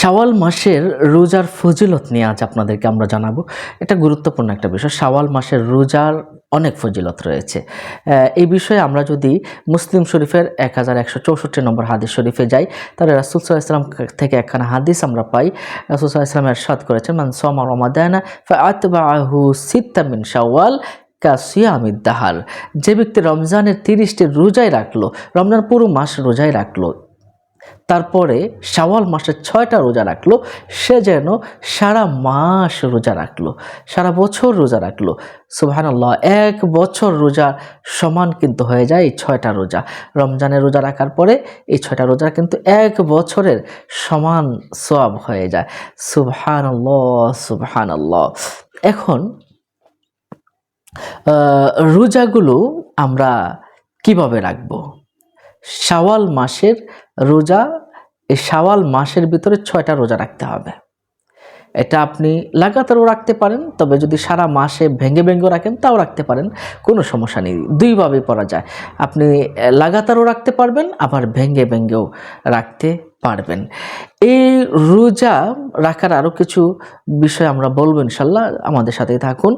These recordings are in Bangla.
শাওয়াল মাসের রোজার ফজিলত নিয়ে আজ আপনাদেরকে আমরা জানাব। এটা গুরুত্বপূর্ণ একটা বিষয়। শাওয়াল মাসের রোজার অনেক ফজিলত রয়েছে। এই বিষয়ে আমরা যদি মুসলিম শরীফের এক হাজার একশো চৌষট্টি নম্বর হাদিস শরীফে যাই, তাহলে রাসুল সাল্লাহ ইসলাম থেকে একখানা হাদিস আমরা পাই। রাসুল সাল্লাহ ইসলাম এরশাদ করেছেন, মান সোমা রমাদানা ফাতবাহু সিত্তামিন শাওয়াল কাসিয়ামিদ দাহার। যে ব্যক্তি রমজানের তিরিশটি রোজায় রাখল, রমজান পুরো মাস রোজায় রাখল তারপরে শাওয়াল মাসের ছয়টা রোজা রাখল, সে যেন সারা মাস রোজা রাখল, সারা বছর রোজা রাখল। সুবহানাল্লাহ, এক বছর রোজা সমান কিন্তু হয়ে যায় এই ছয়টা রোজা। রমজানের রোজা রাখার পরে এই ছয়টা রোজা কিন্তু এক বছরের সমান সব হয়ে যায়। সুবহানাল্লাহ সুবহানাল্লাহ। এখন রোজাগুলো আমরা কীভাবে রাখব? শাওয়াল মাসের রোজা, এই শাওয়াল মাসের ভিতরে ছয়টা রোজা রাখতে হবে। এটা আপনি লাগাতারও রাখতে পারেন, তবে যদি সারা মাসে ভেঙে ভেঙেও রাখেন, তাও রাখতে পারেন, কোনো সমস্যা নেই। দুইভাবে পড়া যায়। আপনি লাগাতারও রাখতে পারবেন, আবার ভেঙে ভেঙ্গেও রাখতে পারবেন। এই রোজা রাখার আরও কিছু বিষয় আমরা বলব ইনশাল্লাহ, আমাদের সাথেই থাকুন।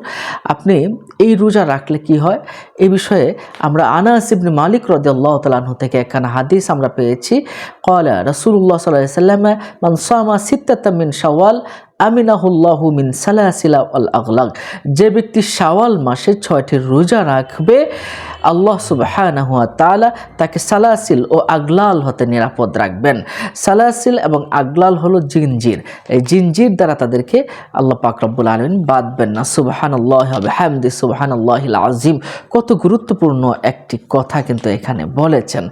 আপনি এই রোজা রাখলে কি হয়? এই বিষয়ে আমরা আনাস ইবনে মালিক রদিয়াল্লাহ তালাহু থেকে একখানা হাদিস আমরা পেয়েছি। কলা রসুল্লাহ সাল্লাহ সাল্লাম, মান সামা সিত্তাতা মিন শাওয়াল, আমিনাহুল্লাহু মিন সালাসিলা আল আগলাগ। যে ব্যক্তি শাওয়াল মাসে ছয়টি রোজা রাখবে, আল্লাহ সুবহানাহু ওয়া তাআলা তাকে সালাসিল ও আগলাল হতে নিরাপদ রাখবেন। সালাসিল এবং আগলাল হলো জিনজির। এই জিনজির দ্বারা তাদেরকে আল্লাহ পাক রব্বুল আলামিন বাঁধবেন না। সুবহানাল্লাহ বিহামদি সুবহানাল্লাহিল আজিম কত গুরুত্বপূর্ণ একটি কথা কিন্তু এখানে বলেছেন।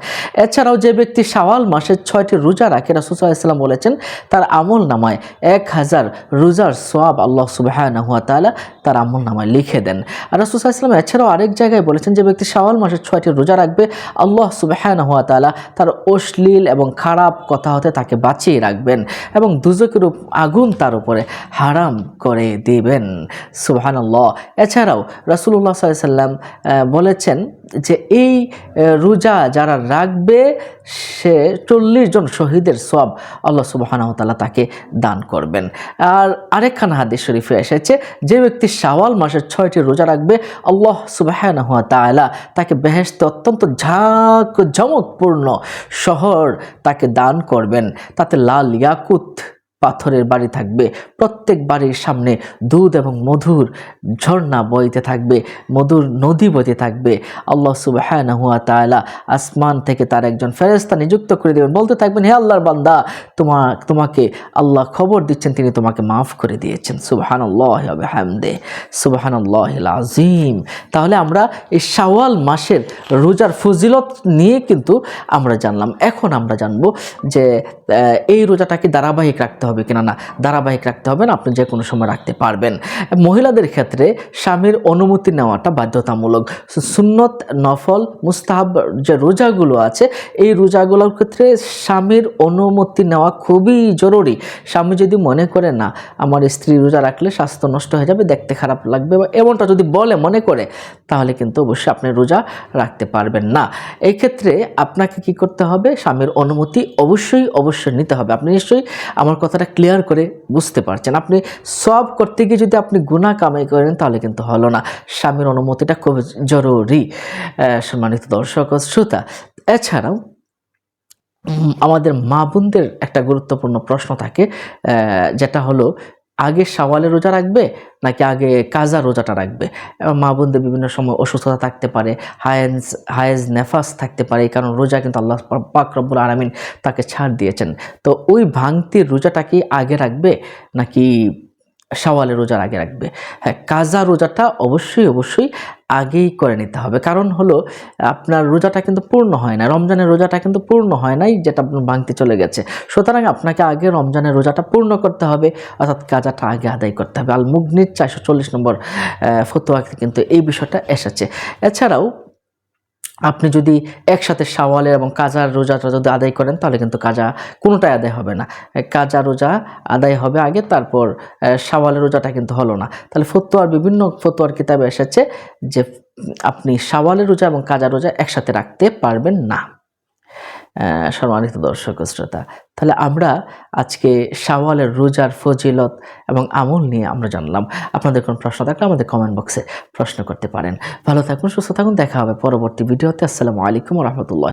এছাড়াও যে ব্যক্তি শাওয়াল মাসের ছয়টি রোজা রাখে আলাইহি ওয়াসাল্লাম বলেছেন, তার আমল নামায় এক হাজার রোজার সোয়াব আল্লাহ সুবহানাহু হুয়া তাআলা তার আমল নামায় লিখে দেন। আর আলাইহি ওয়াসাল্লাম এছাড়াও আরেক জায়গায় বলেছেন যে ব্যক্তি শাওয়াল মাসের ছয়টি রোজা রাখবে, আল্লাহ সুবহানাহু হুয়া তাআলা তার অশ্লীল এবং খারাপ কথা হতে তাকে বাঁচিয়ে রাখবেন এবং দুজকের আগুন তার উপরে হারাম করে দিবেন। ল এছাড়াও রসুল্লাহ সাল্লাম বলেছেন যে এই রোজা যারা রাখবে, সে চল্লিশ জন শহীদের সব আল্লাহ তাআলা তাকে দান করবেন। আর আরেকখানা হাদিস শরীফে এসেছে, যে ব্যক্তি শাওয়াল মাসের ছয়টি রোজা রাখবে, আল্লাহ সুবহানাহু ওয়া তাআলা তাকে বেহেশতে অত্যন্ত ঝাঁক, ঝমকপূর্ণ শহর তাকে দান করবেন। তাতে লাল ইয়াকুত পাথরের বাড়ি থাকবে। প্রত্যেক বাড়ির সামনে দুধ এবং মধুর ঝর্ণা বইতে থাকবে, মধুর নদী বইতে থাকবে। আল্লাহ সুবহানাহু ওয়া তাআলা আসমান থেকে তার একজন ফেরেশতা নিযুক্ত করে দেবেন। বলতে থাকবেন, হে আল্লাহর বান্দা তোমার তোমাকে আল্লাহ খবর দিচ্ছেন, তিনি তোমাকে মাফ করে দিয়েছেন। সুবহানাল্লাহ ওয়া বিহামদে, সুবহানাল্লাহিল আযীম। তাহলে আমরা এই শাওয়াল মাসের রোজার ফজিলত নিয়ে কিন্তু আমরা জানলাম। এখন আমরা জানব যে এই রোজাটাকে ধারাবাহিক রাখতে হবে কিনা না, ধারাবাহিক রাখতে হবে না, আপনি যে কোনো সময় রাখতে পারবেন। মহিলাদের ক্ষেত্রে স্বামীর অনুমতি নেওয়াটা বাধ্যতামূলক। সুন্নত, নফল, মুস্তাহাব যে রোজাগুলো আছে, এই রোজাগুলোর ক্ষেত্রে স্বামীর অনুমতি নেওয়া খুবই জরুরি। স্বামী যদি মনে করে, না, আমার স্ত্রী রোজা রাখলে স্বাস্থ্য নষ্ট হয়ে যাবে, দেখতে খারাপ লাগবে বা এমনটা যদি বলে, মনে করে, তাহলে কিন্তু অবশ্যই আপনি রোজা রাখতে পারবেন না। এই ক্ষেত্রে আপনাকে কি করতে হবে? স্বামীর অনুমতি অবশ্যই অবশ্যই নিতে হবে। আপনি নিশ্চয়ই আমার কথাটা ক্লিয়ার করে বুঝতে পারছেন। আপনি সব করতে গিয়ে যদি আপনি গুণা কামাই করেন, তাহলে কিন্তু হলো না। স্বামীর অনুমতিটা খুব জরুরি সম্মানিত দর্শক ও শ্রোতা। এছাড়াও আমাদের মা বোনদের একটা গুরুত্বপূর্ণ প্রশ্ন থাকে যেটা হলো আগে সাওয়ালে রোজা রাখবে নাকি আগে কাজা রোজাটা রাখবে? মা বোনদের বিভিন্ন সময় অসুস্থতা থাকতে পারে, হায়েন্স, হায়েজ নেফাস থাকতে পারে কারণ রোজা কিন্তু আল্লাহ পাক রব্বুল আলমিন তাকে ছাড় দিয়েছেন। তো ওই ভাঙতির রোজাটা কি আগে রাখবে নাকি সাওয়ালের রোজার আগে রাখবে? হ্যাঁ কাজা রোজাটা অবশ্যই অবশ্যই আগেই করে নিতে হবে। কারণ হলো, আপনার রোজাটা কিন্তু পূর্ণ হয় না, রমজানের রোজাটা কিন্তু পূর্ণ হয় নাই, যেটা ভাঙতে চলে গেছে। সুতরাং আপনাকে আগে রমজানের রোজাটা পূর্ণ করতে হবে, অর্থাৎ কাজাটা আগে আদায় করতে হবে। আল মুগ্নির চারশো চল্লিশ নম্বর ফতোয়াতে কিন্তু এই বিষয়টা এসেছে। এছাড়াও আপনি যদি একসাথে সাওয়ালের এবং কাজার রোজাটা যদি আদায় করেন, তাহলে কিন্তু কাজা কোনোটাই আদায় হবে না। কাজা রোজা আদায় হবে আগে, তারপর সাওয়ালের রোজাটা কিন্তু হলো না। তাহলে ফতোয়ার, বিভিন্ন ফতোয়ার কিতাবে এসেছে যে, আপনি সাওয়ালের রোজা এবং কাজা রোজা একসাথে রাখতে পারবেন না। সম্মানিত দর্শক শ্রোতা, তাহলে আমরা আজকে শাওয়ালের রোজার ফজিলত এবং আমল নিয়ে আমরা জানলাম। আপনাদের কোনো প্রশ্ন থাকলে আমাদের কমেন্ট বক্সে প্রশ্ন করতে পারেন। ভালো থাকুন, সুস্থ থাকুন, দেখা হবে পরবর্তী ভিডিওতে। আসসালামু আলাইকুম রহমতুল্লাহ।